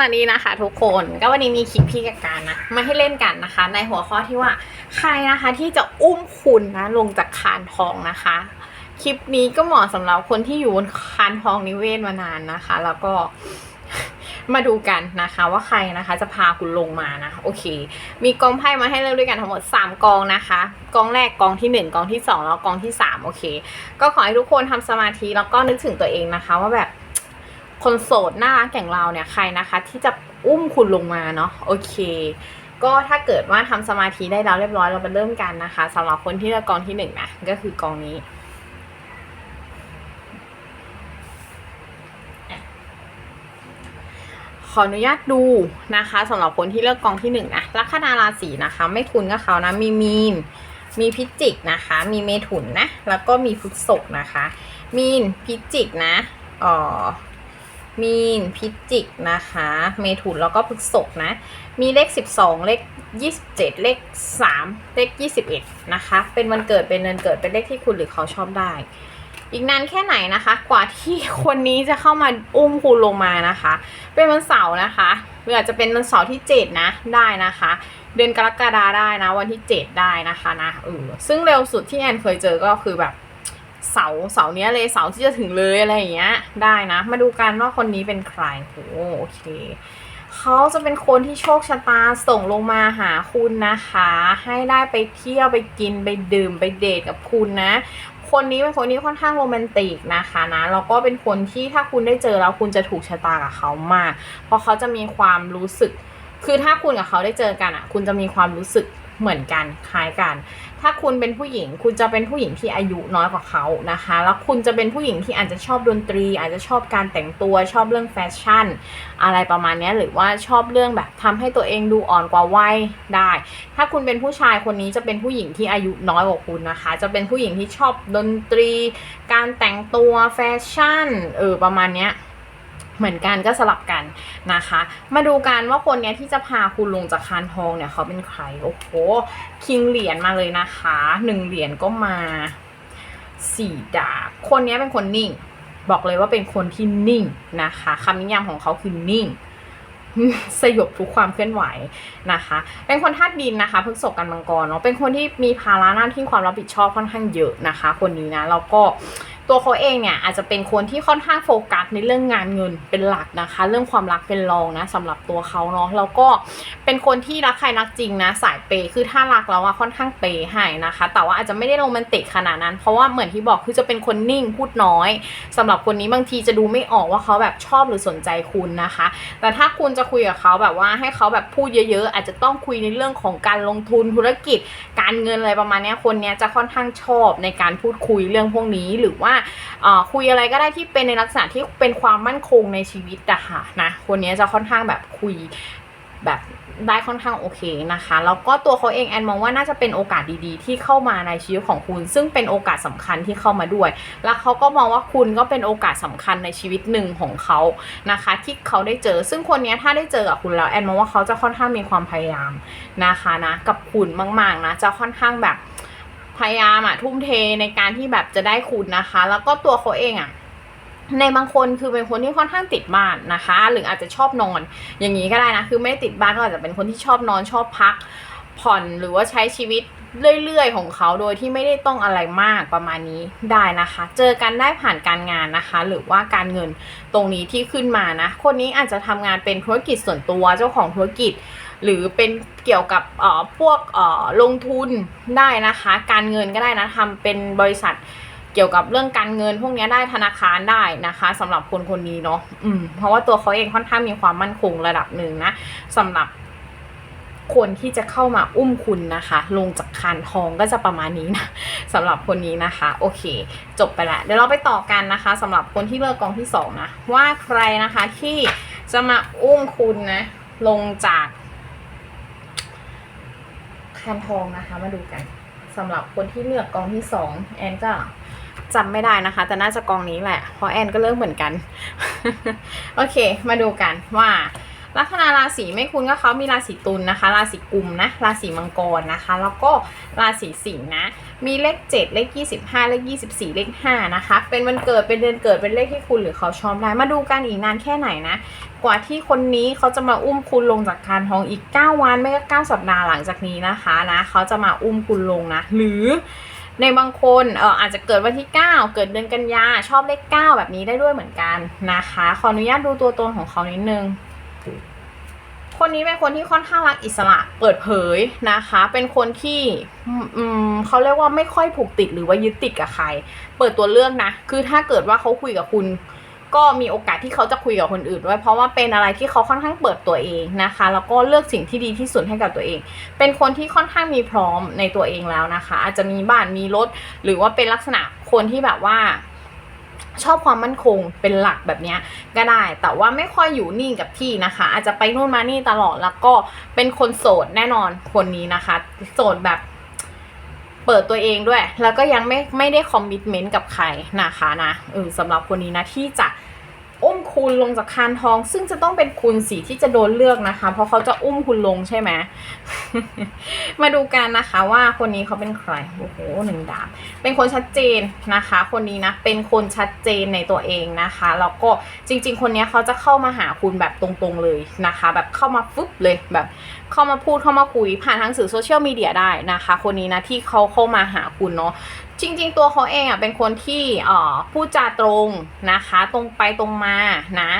สวัสดีนะคะทุกคนก็วันนี้มีคลิปพี่กับการนะมาให้เล่นกันนะคะ ในหัวข้อที่ว่าใครนะคะที่จะอุ้มคุณนะลงจากคานทองนะคะ คลิปนี้ก็เหมาะสำหรับคนที่อยู่บนคานทองนิเวศมานานนะคะ แล้วก็มาดูกันนะคะว่าใครนะคะจะพาคุณลงมานะโอเค มีกองไพ่มาให้เลือกด้วยกันทั้งหมด 3 กองนะคะ กองแรกกองที่ 1 กองที่ 2 แล้วกองที่ 3 โอเค ก็ขอให้ทุกคนทำสมาธิแล้วก็นึกถึงตัวเองนะคะ ว่าแบบ คนโสดน่ารักอย่งเราเนี่ยใครนะคะ ที่จะอุ้มคุณลงมาเนาะโอเค ก็ถ้าเกิดว่าทำสมาธิได้แล้วเรียบร้อยเราไปเริ่มกันนะคะสำหรับคนที่เลือกกองที่หนึ่งนะก็คือกองนี้ขออนุญาตดูนะคะสำหรับคนที่เลือกกองที่หนึ่งนะลัคนาราศีนะคะ ไม่ทุนก็เขานะมีมีน มีพิจิกนะคะ มีเมถุนนะ แล้วก็มีพฤษภนะคะ มีนพิจิกนะอ่อ มีน พิจิกนะคะ เมถุนแล้วก็พฤษภนะ มีเลข 12 เลข 27 เลข 3 เลข 21 นะคะ เป็นวันเกิดเป็นเดือนเกิดเป็นเลขที่คุณหรือเขาชอบได้ อีกนานแค่ไหนนะคะ กว่าที่คนนี้จะเข้ามาอุ้มคุณลงมานะคะ เป็นวันเสาร์นะคะหรืออาจจะเป็นวันเสาร์ที่ 7 นะได้นะคะ เดือนกรกฎาได้นะ วันที่ 7 ได้นะคะนะเออซึ่งเร็วสุดที่แอนเคยเจอก็คือแบบ เสาเสาเนี้ยเลยเสาที่จะถึงเลยอะไรอย่างเงี้ย ได้นะ มาดูกันว่าคนนี้เป็นใครโหโอเคเขาจะเป็นคนที่โชคชะตาส่งลงมาหาคุณนะคะ ให้ได้ไปเที่ยวไปกินไปดื่มไปเดทกับคุณนะ คนนี้เป็นคนที่ค่อนข้างโรแมนติกนะคะนะแล้วก็เป็นคนที่ถ้าคุณได้เจอแล้วคุณจะถูกชะตากับเขามาก เพราะเขาจะมีความรู้สึก คือถ้าคุณกับเขาได้เจอกันอะ คุณจะมีความรู้สึกเหมือนกันคล้ายกัน ถ้าคุณเป็นผู้หญิง คุณจะเป็นผู้หญิงที่อายุน้อยกว่าเขานะคะ แล้วคุณจะเป็นผู้หญิงที่อาจจะชอบดนตรี อาจจะชอบการแต่งตัวชอบเรื่องแฟชั่น อะไรประมาณนี้หรือว่าชอบเรื่องแบบทำให้ตัวเองดูอ่อนกว่าวัยได้ ถ้าคุณเป็นผู้ชายคนนี้จะเป็นผู้หญิงที่อายุน้อยกว่าคุณนะคะ จะเป็นผู้หญิงที่ชอบดนตรี การแต่งตัวแฟชั่นเออประมาณเนี้ย เหมือนกันก็สลับกันนะคะ มาดูกันว่าคนเนี้ยที่จะพาคุณลงจากคานทองเนี่ยเขาเป็นใคร โอ้โห คิงเหรียญมาเลยนะคะหนึ่งเหรียญก็มาสี่ดาบ คนนี้เป็นคนนิ่ง บอกเลยว่าเป็นคนที่นิ่งนะคะคำนิยามของเขาคือนิ่ง สยบทุกความเคลื่อนไหวนะคะ เป็นคนธาตุดินนะคะพฤกษกกันมังกรเนาะ เป็นคนที่มีภาระหน้าที่ความรับผิดชอบค่อนข้างเยอะนะคะ คนนี้นะ แล้วก็ ตัวเขาเองเนี่ยอาจจะเป็นคนที่ค่อนข้างโฟกัสในเรื่องงานเงินเป็นหลักนะคะ เรื่องความรักเป็นรองนะสำหรับตัวเขาเนาะแล้วก็เป็นคนที่รักใครรักจริงนะ สายเปย์คือถ้ารักแล้วอะค่อนข้างเปย์ให้นะคะ แต่ว่าอาจจะไม่ได้โรแมนติกขนาดนั้น เพราะว่าเหมือนที่บอกคือจะเป็นคนนิ่งพูดน้อยสำหรับคนนี้บางทีจะดูไม่ออกว่าเขาแบบชอบหรือสนใจคุณนะคะ แต่ถ้าคุณจะคุยกับเขาแบบว่าให้เขาแบบพูดเยอะ ๆ อาจจะต้องคุยในเรื่องของการลงทุนธุรกิจ การเงินอะไรประมาณนี้คนนี้จะค่อนข้างชอบในการพูดคุยเรื่องพวกนี้หรือว่าคุยอะไรก็ได้ที่เป็นในลักษณะที่เป็นความมั่นคงในชีวิตอะค่ะนะคนนี้จะค่อนข้างแบบคุยแบบได้ค่อนข้างโอเคนะคะแล้วก็ตัวเขาเองแอนมองว่าน่าจะเป็นโอกาสดีๆ ที่เข้ามาในชีวิตของคุณ ซึ่งเป็นโอกาสสำคัญที่เข้ามาด้วย แล้วเขาก็มองว่าคุณก็เป็นโอกาสสำคัญในชีวิตหนึ่งของเขานะคะ ที่เขาได้เจอ ซึ่งคนนี้ถ้าได้เจอกับคุณแล้วแอนมองว่าเขาจะค่อนข้างมีความพยายามนะคะนะกับคุณมากๆนะจะค่อนข้างแบบ พยายามอะทุ่มเทในการที่แบบจะได้คุณนะคะ แล้วก็ตัวเขาเองอะในบางคนคือเป็นคนที่ค่อนข้างติดบ้านนะคะ หรืออาจจะชอบนอน อย่างนี้ก็ได้นะ คือไม่ติดบ้านก็อาจจะเป็นคนที่ชอบนอนชอบพัก ผ่อนหรือว่าใช้ชีวิตเรื่อยๆ ของเขาโดยที่ไม่ได้ต้องอะไรมากประมาณนี้ได้นะคะ เจอกันได้ผ่านการงานนะคะ หรือว่าการเงินตรงนี้ที่ขึ้นมานะ คนนี้อาจจะทำงานเป็นธุรกิจส่วนตัวเจ้าของธุรกิจ หรือเป็นเกี่ยวกับเอ่อพวกเอ่อลงทุนได้นะคะ การเงินก็ได้นะทำเป็นบริษัทเกี่ยวกับเรื่องการเงิน พวกนี้ได้ธนาคารได้นะคะสำหรับคนคนนี้เนาะอืมเพราะว่าตัวเขาเองค่อนข้างมีความมั่นคงระดับหนึ่งนะสำหรับคนที่จะเข้ามาอุ้มคุณนะคะ ลงจากคานทองก็จะประมาณนี้นะสำหรับคนนี้นะคะ โอเค จบไปแล้วเดี๋ยวเราไปต่อกันนะคะสำหรับคนที่เลือกกองที่สองนะว่าใครนะคะที่จะมาอุ้มคุณนะลงจาก นทองนะคะ มาดูกันสำหรับคนที่เลือกกองที่สองแอนก็จำไม่ได้นะคะ แต่น่าจะกองนี้แหละเพราะแอนก็เริ่มเหมือนกัน โอเค มาดูกันว่า ลัคนาราศีไม่คุ้นก็เขามีราศีตุลนะคะ ราศีกุมนะราศีมังกรนะคะ แล้วก็ราศีสิงห์นะ มีเลข 7 เลข 25 เลข 24 เลข5นะคะ เป็นวันเกิดเป็นเดือนเกิดเป็นเลขที่คุณหรือเขาชอบได้มาดูกันอีกนานแค่ไหนนะ กว่าที่คนนี้เขาจะมาอุ้มคุณลงจากคานทองอีก 9 วันไม่ก็9สัปดาห์หลังจากนี้นะคะนะเขาจะมาอุ้มคุณลงนะ หรือในบางคนเอออาจจะเกิดวันที่ 9 เกิดเดือนกันยาชอบเลข 9 แบบนี้ได้ด้วยเหมือนกันนะคะ ขออนุญาตดูตัวตนของเขานิดนึง คนนี้เป็นคนที่ค่อนข้างรักอิสระเปิดเผยนะคะ เป็นคนที่เขาเรียกว่าไม่ค่อยผูกติดหรือว่ายึดติดกับใคร เปิดตัวเรื่องนะ คือถ้าเกิดว่าเขาคุยกับคุณ ก็มีโอกาสที่เขาจะคุยกับคนอื่นด้วยเพราะว่าเป็นอะไรที่เขาค่อนข้างเปิดตัวเองนะคะ แล้วก็เลือกสิ่งที่ดีที่สุดให้กับตัวเอง เป็นคนที่ค่อนข้างมีพร้อมในตัวเองแล้วนะคะ อาจจะมีบ้านมีรถหรือว่าเป็นลักษณะคนที่แบบว่า ชอบความมั่นคงเป็นหลักแบบนี้ก็ได้ แต่ว่าไม่ค่อยอยู่นิ่งกับที่นะคะ อาจจะไปนู่นมานี่ตลอดแล้วก็เป็นคนโสดแน่นอนคนนี้นะคะ โสดแบบเปิดตัวเองด้วย แล้วก็ยังไม่ไม่ได้คอมมิชเมนต์กับใครนะคะนะเออสำหรับคนนี้นะที่จะ คุณลงจากคานทอง ซึ่งจะต้องเป็นคุณสีที่จะโดนเลือกนะคะ เพราะเขาจะอุ้มคุณลงใช่ไหมมาดูกันนะคะว่าคนนี้เขาเป็นใครโอ้โหหนึ่งดาบเป็นคนชัดเจนนะคะ คนนี้นะเป็นคนชัดเจนในตัวเองนะคะแล้วก็จริง ๆ คนนี้เขาจะเข้ามาหาคุณแบบตรงๆเลยนะคะ แบบเข้ามาฟึบเลยแบบ เข้ามาพูดเข้ามาคุยผ่านทางสื่อโซเชียลมีเดียได้นะคะ คนนี้นะที่เขาเข้ามาหาคุณเนาะ จริง ๆ ตัวเขาเองอะเป็นคนที่เอ่อพูดจาตรงนะคะ ตรงไปตรงมานะ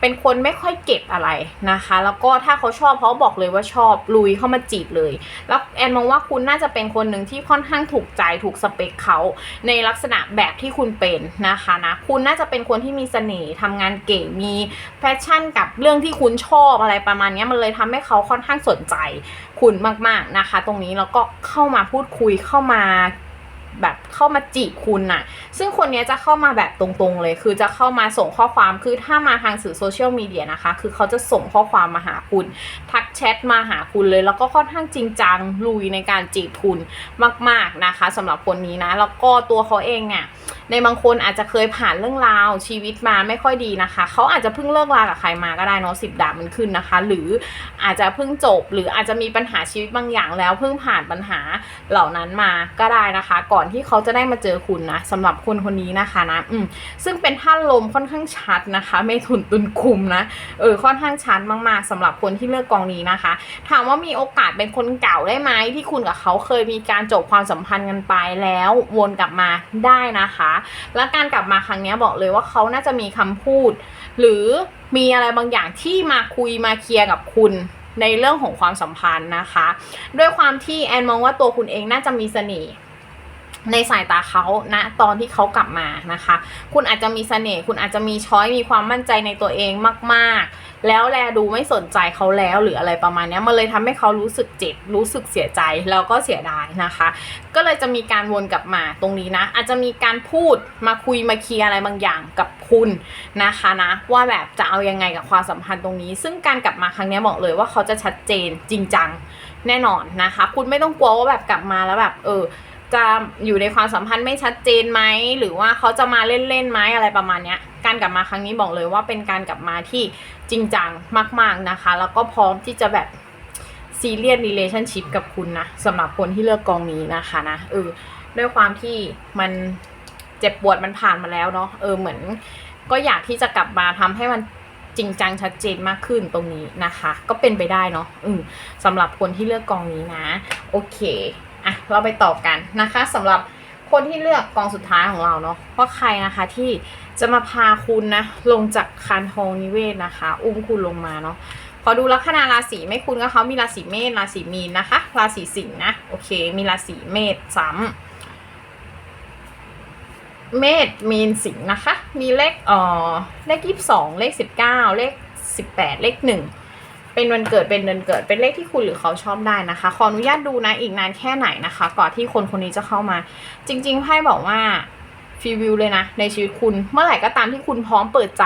เป็นคนไม่ค่อยเก็บอะไรนะคะ แล้วก็ถ้าเขาชอบเขาบอกเลยว่าชอบลุยเข้ามาจีบเลย แล้วแอนมองว่าคุณน่าจะเป็นคนหนึ่งที่ค่อนข้างถูกใจถูกสเปคเขาในลักษณะแบบที่คุณเป็นนะคะนะคุณน่าจะเป็นคนที่มีเสน่ห์ทำงานเก่งมีแพชชั่นกับเรื่องที่คุณชอบอะไรประมาณนี้มันเลยทำให้เขาค่อนข้างสนใจคุณมากๆนะคะ ตรงนี้แล้วก็เข้ามาพูดคุยเข้ามา แบบเข้ามาจีบคุณน่ะ ซึ่งคนนี้จะเข้ามาแบบตรงๆเลย คือจะเข้ามาส่งข้อความ คือถ้ามาทางสื่อโซเชียลมีเดียนะคะ คือเขาจะส่งข้อความมาหาคุณ ทัก แชทมาหาคุณเลย แล้วก็ค่อนข้างจริงจังลุยในการจีบคุณมาก ๆนะคะสำหรับคนนี้นะ แล้วก็ตัวเขาเองเนี่ยในบางคนอาจจะเคยผ่านเรื่องราวชีวิตมาไม่ค่อยดีนะคะ เขาอาจจะเพิ่งเลิกรากับใครมาก็ได้เนาะสิบดาบมันขึ้นนะคะ หรืออาจจะเพิ่งจบ หรืออาจจะมีปัญหาชีวิตบางอย่างแล้วเพิ่งผ่านปัญหาเหล่านั้นมาก็ได้นะคะ ก่อนที่เขาจะได้มาเจอคุณนะสำหรับคนคนนี้นะคะนะอืมซึ่งเป็นท่านลมค่อนข้างชัดนะคะ ไม่ถุนตุนคุมนะเออค่อนข้างชัดมากๆสำหรับคนที่เลือกกองนี้นะคะ ถามว่ามีโอกาสเป็นคนเก่าได้ไหมที่คุณกับเขาเคยมีการจบความสัมพันธ์กันไปแล้ววนกลับมาได้นะคะ และการกลับมาครั้งนี้บอกเลยว่าเขาน่าจะมีคำพูด หรือมีอะไรบางอย่างที่มาคุยมาเคลียร์กับคุณในเรื่องของความสัมพันธ์นะคะ ด้วยความที่แอนมองว่าตัวคุณเองน่าจะมีเสน่ห์ ในสายตาเขานะตอนที่เขากลับมานะคะ คุณอาจจะมีเสน่ห์คุณอาจจะมีช้อยมีความมั่นใจในตัวเองมากๆ แล้วแลดูไม่สนใจเขาแล้วหรืออะไรประมาณนี้มันเลยทำให้เขารู้สึกเจ็บรู้สึกเสียใจแล้วก็เสียดายนะคะ ก็เลยจะมีการวนกลับมาตรงนี้นะ อาจจะมีการพูดมาคุยมาเคลียร์อะไรบางอย่างกับคุณนะคะนะว่าแบบจะเอายังไงกับความสัมพันธ์ตรงนี้ ซึ่งการกลับมาครั้งนี้บอกเลยว่าเขาจะชัดเจนจริงจังแน่นอนนะคะ คุณไม่ต้องกลัวว่าแบบกลับมาแล้วแบบเออ จะอยู่ในความสัมพันธ์ไม่ชัดเจนไหมหรือว่าเขาจะมาเล่นๆไหมอะไรประมาณเนี้ย การกลับมาครั้งนี้บอกเลยว่าเป็นการกลับมาที่จริงจังมาก ๆนะคะ แล้วก็พร้อมที่จะแบบซีเรียส relationship กับคุณนะสำหรับคนที่เลือกกองนี้นะคะนะเออด้วยความที่มันเจ็บปวดมันผ่านมาแล้วเนาะเออเหมือน ก็อยากที่จะกลับมาทำให้มันจริงจังชัดเจนมากขึ้นตรงนี้นะคะ ก็เป็นไปได้เนาะอืมสำหรับคนที่เลือกกองนี้นะ โอเค อะเราไปต่อกันนะคะสำหรับคนที่เลือกกองสุดท้ายของเราเนาะว่าใครนะคะที่จะมาพาคุณนะลงจากคานทองนิเวศนะคะ อุ้มคุณลงมาเนาะขอดูลัคนาราศีไม่คุณก็เขามีราศีเมษราศีมีนนะคะ ราศีสิงห์นะโอเค มีราศีเมษซ้ำเมษมีนสิงห์นะคะ มีเลขเอ่อเลขยี่สิบสองเลขสิบเก้าเลขสิบแปดเลขหนึ่ง เป็นวันเกิดเป็นเดือนเกิด เป็นเลขที่คุณหรือเขาชอบได้นะคะ ขออนุญาตดูนะอีกนานแค่ไหนนะคะ ก่อนที่คนคนนี้จะเข้ามา จริงๆไพ่บอกว่าฟีวิวเลยนะ ในชีวิตคุณเมื่อไหร่ก็ตามที่คุณพร้อมเปิดใจ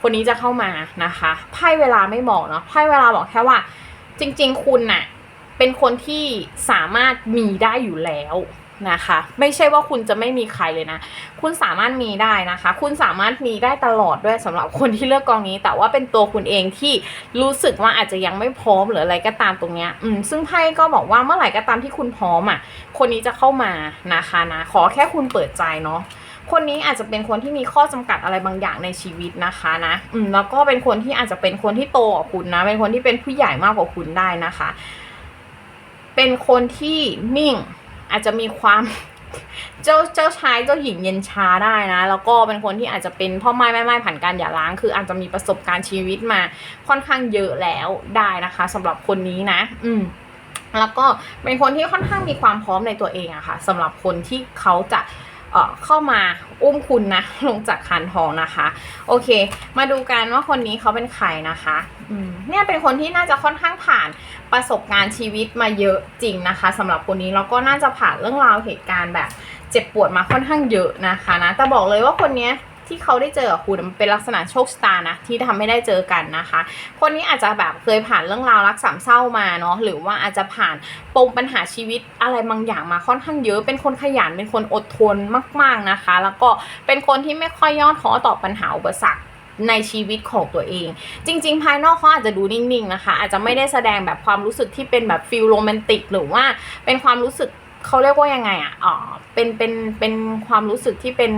คนนี้จะเข้ามานะคะไพ่เวลาไม่บอกเนาะไพ่เวลาบอกแค่ว่า จริง ๆ คุณน่ะเป็นคนที่สามารถมีได้อยู่แล้ว นะคะ ไม่ใช่ว่าคุณจะไม่มีใครเลยนะ คุณสามารถมีได้นะคะ คุณสามารถมีได้ตลอดด้วยสำหรับคนที่เลือกกองนี้ แต่ว่าเป็นตัวคุณเองที่รู้สึกว่าอาจจะยังไม่พร้อมหรืออะไรก็ตามตรงเนี้ยอืมซึ่งไพ่ก็บอกว่าเมื่อไหร่ก็ตามที่คุณพร้อมอะ คนนี้จะเข้ามานะคะนะ ขอแค่คุณเปิดใจเนาะคนนี้อาจจะเป็นคนที่มีข้อจำกัดอะไรบางอย่างในชีวิตนะคะนะ อืมแล้วก็เป็นคนที่อาจจะเป็นคนที่โตกว่าคุณนะ เป็นคนที่เป็นผู้ใหญ่มากกว่าคุณได้นะคะ เป็นคนที่นิ่ง อาจจะมีความเจ้าเจ้าชายเจ้าหญิงเย็นชาได้นะ แล้วก็เป็นคนที่อาจจะเป็นพ่อไม้แม่ไม้ผ่านการหย่าร้าง คืออาจจะมีประสบการณ์ชีวิตมาค่อนข้างเยอะแล้วได้นะคะสำหรับคนนี้นะ อืมแล้วก็เป็นคนที่ค่อนข้างมีความพร้อมในตัวเองอะค่ะสำหรับคนที่เขาจะ เออเข้ามาอุ้มคุณนะ ลงจากคานทองนะคะ โอเค มาดูกันว่าคนนี้เขาเป็นใครนะคะอืมเนี่ยเป็นคนที่น่าจะค่อนข้างผ่านประสบการณ์ชีวิตมาเยอะจริงนะคะสำหรับคนนี้แล้วก็น่าจะผ่านเรื่องราวเหตุการณ์แบบเจ็บปวดมาค่อนข้างเยอะนะคะนะแต่บอกเลยว่าคนเนี้ย ที่เขาได้เจอกับคุณมันเป็นลักษณะโชคชะตานะที่ทำให้ได้เจอกันนะคะ คนนี้อาจจะแบบเคยผ่านเรื่องราวรักสามเศร้ามาเนาะหรือว่าอาจจะผ่านปมปัญหาชีวิตอะไรบางอย่างมาค่อนข้างเยอะเป็นคนขยันเป็นคนอดทนมาก ๆนะคะ แล้วก็เป็นคนที่ไม่ค่อยย่อท้อต่อปัญหาอุปสรรคในชีวิตของตัวเอง จริง ๆ ภายนอกเขาอาจจะดูนิ่ง ๆ นะคะ อาจจะไม่ได้แสดงแบบความรู้สึกที่เป็นแบบฟิลโรแมนติก หรือว่าเป็นความรู้สึกเขาเรียกว่ายังไงอะอ๋อเป็นเป็นเป็นความรู้สึกที่เป็น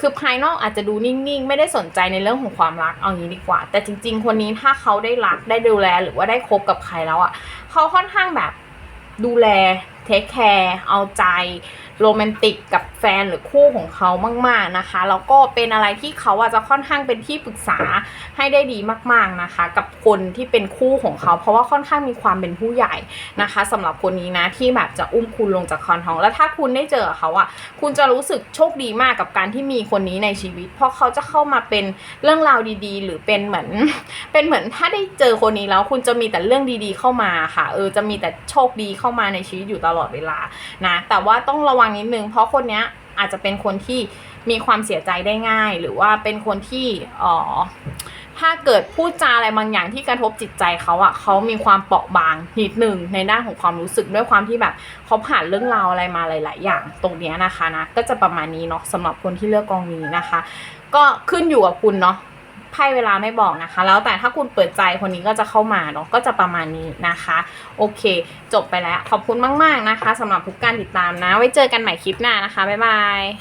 คือภายนอกอาจจะดูนิ่งๆ ไม่ได้สนใจในเรื่องของความรักเอางี้ดีกว่า แต่จริง ๆ คนนี้ถ้าเขาได้รักได้ดูแลหรือว่าได้คบกับใครแล้วอะ่ะเขาค่อนข้างแบบดูแลเทคแคร์เอาใจ โรแมนติกกับแฟนหรือคู่ของเขามาก ๆนะคะ แล้วก็เป็นอะไรที่เขาอาจจะค่อนข้างเป็นที่ปรึกษาให้ได้ดีมาก ๆนะคะ กับคนที่เป็นคู่ของเขา เพราะว่าค่อนข้างมีความเป็นผู้ใหญ่นะคะสำหรับคนนี้นะที่แบบจะอุ้มคุณลงจากคอนทอง แล้วถ้าคุณได้เจอเขาอะคุณจะรู้สึกโชคดีมากกับการที่มีคนนี้ในชีวิต เพราะเขาจะเข้ามาเป็นเรื่องราวดีๆ หรือเป็นเหมือน เป็นเหมือนถ้าได้เจอคนนี้แล้วคุณจะมีแต่เรื่องดีๆ เข้ามาค่ะเออจะมีแต่โชคดีเข้ามาในชีวิตอยู่ตลอดเวลานะแต่ว่าต้องระวังนิดนึง เพราะคนเนี้ยอาจจะเป็นคนที่มีความเสียใจได้ง่าย หรือว่าเป็นคนที่อ๋อถ้าเกิดพูดจาอะไรบางอย่างที่กระทบจิตใจเขาอะเขามีความเปราะบางนิดหนึ่งในด้านของความรู้สึกด้วยความที่แบบเขาผ่านเรื่องราวอะไรมาหลาย ๆ อย่างตรงเนี้ยนะคะนะก็จะประมาณนี้เนาะสำหรับคนที่เลือกกองนี้นะคะ ก็ขึ้นอยู่กับคุณเนาะ ไพ่เวลาไม่บอกนะคะ แล้วแต่ถ้าคุณเปิดใจคนนี้ก็จะเข้ามาเนาะก็จะประมาณนี้นะคะ โอเค จบไปแล้วขอบคุณมาก ๆนะคะสำหรับทุกการติดตามนะ ไว้เจอกันใหม่คลิปหน้านะคะบ๊ายบาย